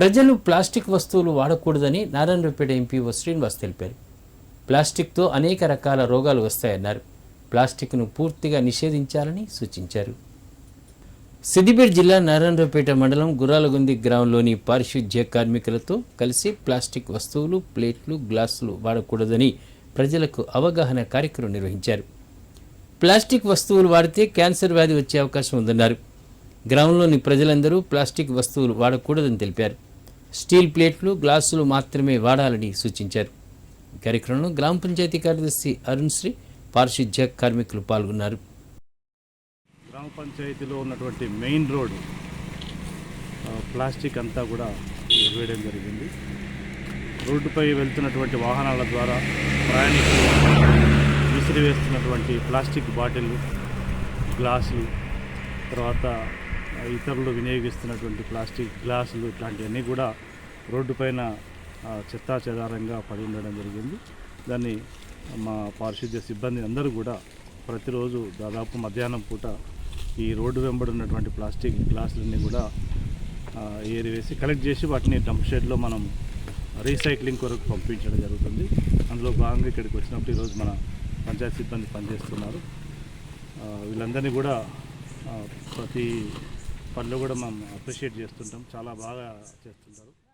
ప్రజలు ప్లాస్టిక్ వస్తువులు వాడకూడదని నారాయణపేట ఎంపీఓ శ్రీనివాస్ తెలిపారు. ప్లాస్టిక్తో అనేక రకాల రోగాలు వస్తాయన్నారు. ప్లాస్టిక్ను పూర్తిగా నిషేధించాలని సూచించారు. సిద్దిపేట జిల్లా నారాయణరావుపేట మండలం గుర్రాలగుంది గ్రామంలోని పారిశుధ్య కార్మికులతో కలిసి ప్లాస్టిక్ వస్తువులు ప్లేట్లు గ్లాసులు వాడకూడదని ప్రజలకు అవగాహన కార్యక్రమం నిర్వహించారు. ప్లాస్టిక్ వస్తువులు వాడితే క్యాన్సర్ వ్యాధి వచ్చే అవకాశం ఉందన్నారు. గ్రామంలోని ప్రజలందరూ ప్లాస్టిక్ వస్తువులు వాడకూడదని తెలిపారు. స్టీల్ ప్లేట్లు గ్లాసులు మాత్రమే వాడాలని సూచించారు. కార్యక్రమంలో గ్రామ పంచాయతీ కార్యదర్శి అరుణ్ శ్రీ పారిశుధ్య కార్మికులు పాల్గొన్నారు. గ్రామ పంచాయతీలో ఉన్నటువంటి మెయిన్ రోడ్ ప్లాస్టిక్ అంతా కూడా వేయడం జరిగింది. రోడ్డుపై వెళ్తున్నటువంటి వాహనాల ద్వారా ప్రయాణికులు విసిరివేస్తున్నటువంటి ప్లాస్టిక్ బాటిల్ గ్లాసులు తర్వాత ఇతరులు వినియోగిస్తున్నటువంటి ప్లాస్టిక్ గ్లాసులు ఇట్లాంటివన్నీ కూడా రోడ్డుపైన చెత్తా చెదారంగా పడి ఉండడం జరిగింది. దాన్ని మా పారిశుద్ధ్య సిబ్బంది అందరూ కూడా ప్రతిరోజు దాదాపు మధ్యాహ్నం పూట ఈ రోడ్డు వెంబడి ఉన్నటువంటి ప్లాస్టిక్ గ్లాసులన్నీ కూడా ఏరివేసి కలెక్ట్ చేసి వాటిని డంప్ షెడ్లో మనం రీసైక్లింగ్ కొరకు పంపించడం జరుగుతుంది. అందులో భాగంగా ఇక్కడికి వచ్చినప్పుడు ఈరోజు మన పంచాయతీ సిబ్బంది పనిచేస్తున్నారు. వీళ్ళందరినీ కూడా ప్రతి పనులు కూడా మనం అప్రిషియేట్ చేస్తుంటాం. చాలా బాగా చేస్తుంటారు.